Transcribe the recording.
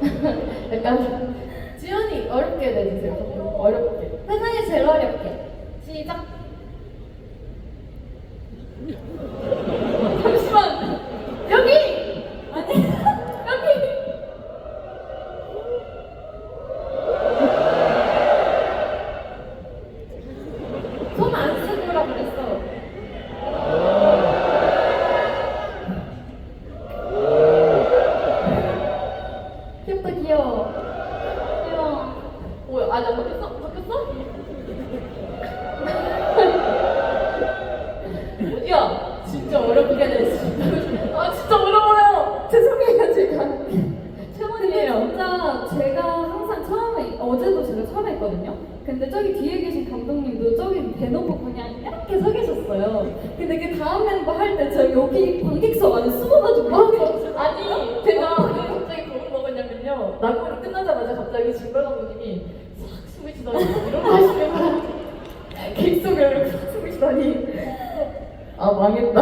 약간 지연이 어렵게 내주세요. 어렵게. 세상에 제일 어렵게. 시작. 잠시만. 여기. 아니 여기. 손 안 쓰고라 그랬어. 귀엽다 뭐야? 아, 나 바뀌었어? 바뀌었어? 야, 진짜 어렵게 됐어. 아, 진짜 어려워요. 죄송해요, 제가. 진짜 제가 항상 처음에 어제도 제가 처음에 했거든요. 근데 저기 뒤에 계신 감독님도 저기 대놓고 그냥 이렇게 서 계셨어요. 근데 그 다음 멤버 할 때 저 여기 관객석 안에 숨어가지고 막 아니, 제가 왜 갑자기 겁을 먹었냐면요. 낙원이 끝나자마자 갑자기 진발 감독님이 싹 숨을 쉬더니 이러고 하시면 객석을 싹 숨을 쉬더니 아, 망했다.